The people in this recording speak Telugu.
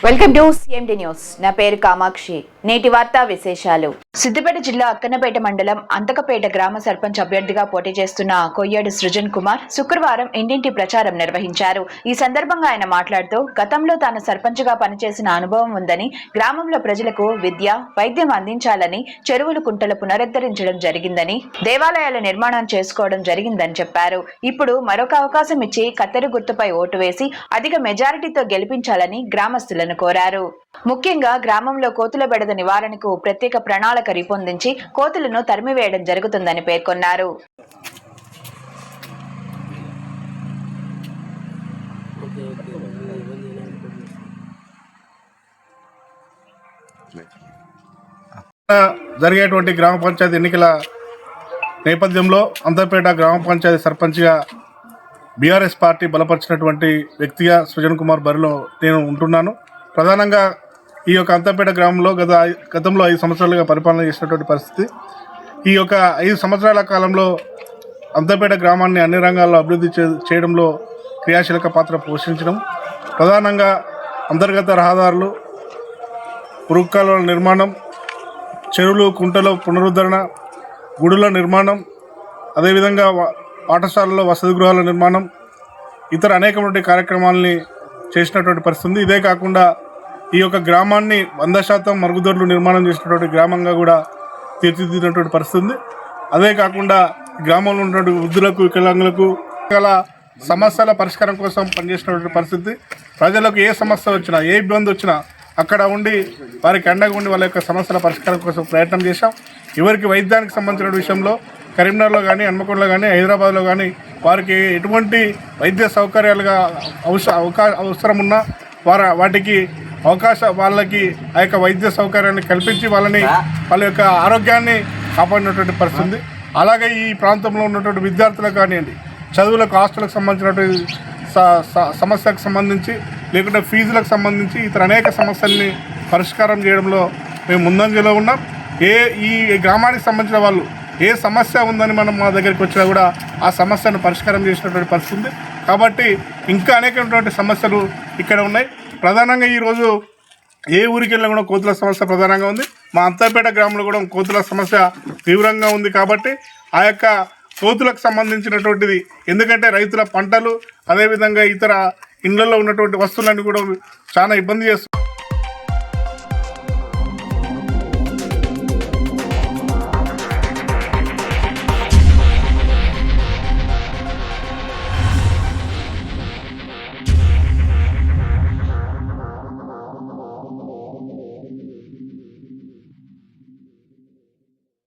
Welcome to CMD news. నా పేరు కామాక్షి. నేటి వార్తా విశేషాలు. సిద్దిపేట జిల్లా అక్కన్నపేట మండలం అంతకపేట గ్రామ సర్పంచ్ అభ్యర్థిగా పోటీ చేస్తున్న కొయ్యాడు సృజన్ కుమార్ శుక్రవారం ఇంటింటి ప్రచారం నిర్వహించారు. ఈ సందర్భంగా ఆయన మాట్లాడుతూ గతంలో తాను సర్పంచ్గా పనిచేసిన అనుభవం ఉందని గ్రామంలో ప్రజలకు విద్య వైద్యం అందించాలని చెరువులు కుంటలు పునరుద్ధరించడం జరిగిందని దేవాలయాల నిర్మాణం చేసుకోవడం జరిగిందని చెప్పారు. ఇప్పుడు మరొక అవకాశం ఇచ్చి కత్తెర గుర్తుపై ఓటు వేసి అధిక మెజారిటీతో గెలిపించాలని అధికారులను కోరారు. ముఖ్యంగా గ్రామంలో కోతుల బెడద నివారణకు ప్రత్యేక ప్రణాళిక రూపొందించి కోతులను తరిమివేయడం జరుగుతుందని పేర్కొన్నారు. జరిగేటువంటి గ్రామ పంచాయతీ ఎన్నికల నేపథ్యంలో అంతర్పేట గ్రామ పంచాయతీ సర్పంచ్గా బీఆర్ఎస్ పార్టీ బలపరిచినటువంటి వ్యక్తిగా సృజన్ కుమార్ బరిలో నేను ఉంటున్నాను. ప్రధానంగా ఈ యొక్క అంతపేట గ్రామంలో గత గతంలో ఐదు సంవత్సరాలుగా పరిపాలన చేసినటువంటి పరిస్థితి. ఈ యొక్క ఐదు సంవత్సరాల కాలంలో అంతపేట గ్రామాన్ని అన్ని రంగాల్లో అభివృద్ధి చేయడంలో క్రియాశీలక పాత్ర పోషించడం ప్రధానంగా అంతర్గత రహదారులు పురుక్కాల నిర్మాణం చెరువులు కుంటల పునరుద్ధరణ గుడుల నిర్మాణం అదేవిధంగా వా- పాఠశాలలో వసతి గృహాల నిర్మాణం ఇతర అనేకమైన కార్యక్రమాలని చేసినటువంటి పరిస్థితి ఉంది ఇదే కాకుండా ఈ యొక్క గ్రామాన్ని వంద శాతం మరుగుదొడ్లు నిర్మాణం చేసినటువంటి గ్రామంగా కూడా తీర్చిదిద్దినటువంటి పరిస్థితి ఉంది అదే కాకుండా గ్రామంలో ఉన్నటువంటి వృద్ధులకు వికలాంగులకు గల సమస్యల పరిష్కారం కోసం పనిచేసినటువంటి పరిస్థితి. ప్రజలకు ఏ సమస్య వచ్చినా ఏ ఇబ్బంది వచ్చినా అక్కడ ఉండి వారికి అండగా ఉండి వాళ్ళ యొక్క సమస్యల పరిష్కారం కోసం ప్రయత్నం చేశాం. ఎవరికి వైద్యానికి సంబంధించిన విషయంలో కరీంనగర్లో కానీ హన్మకొండలో కానీ హైదరాబాద్లో కానీ వారికి ఎటువంటి వైద్య సౌకర్యాలుగా అవస అవకా అవసరం ఉన్నా వారు వాటికి అవకాశ వాళ్ళకి ఆ యొక్క వైద్య సౌకర్యాన్ని కల్పించి వాళ్ళని వాళ్ళ యొక్క ఆరోగ్యాన్ని కాపాడినటువంటి పరిస్థితి. అలాగే ఈ ప్రాంతంలో ఉన్నటువంటి విద్యార్థులకు కానివ్వండి చదువులకు హాస్టల్కి సంబంధించినటువంటి స- స- సమస్యకు సంబంధించి లేకుంటే ఫీజులకు సంబంధించి ఇతర అనేక సమస్యల్ని పరిష్కారం చేయడంలో మేము ముందంజలో ఉన్నాం. ఏ ఈ గ్రామానికి సంబంధించిన వాళ్ళు ఏ సమస్య ఉందని మనం మా దగ్గరికి వచ్చినా కూడా ఆ సమస్యను పరిష్కారం చేసినటువంటి పరిస్థితి ఉంది. కాబట్టి ఇంకా అనేకమైనటువంటి సమస్యలు ఇక్కడ ఉన్నాయి. ప్రధానంగా ఈరోజు ఏ ఊరికి వెళ్ళినా కూడా కోతుల సమస్య ప్రధానంగా ఉంది. మా అంతర్పేట గ్రామంలో కూడా కోతుల సమస్య తీవ్రంగా ఉంది కాబట్టి ఆ యొక్క కోతులకు సంబంధించినటువంటిది ఎందుకంటే రైతుల పంటలు అదేవిధంగా ఇతర ఇండ్లలో ఉన్నటువంటి వస్తువులన్నీ కూడా చాలా ఇబ్బంది చేస్తుంది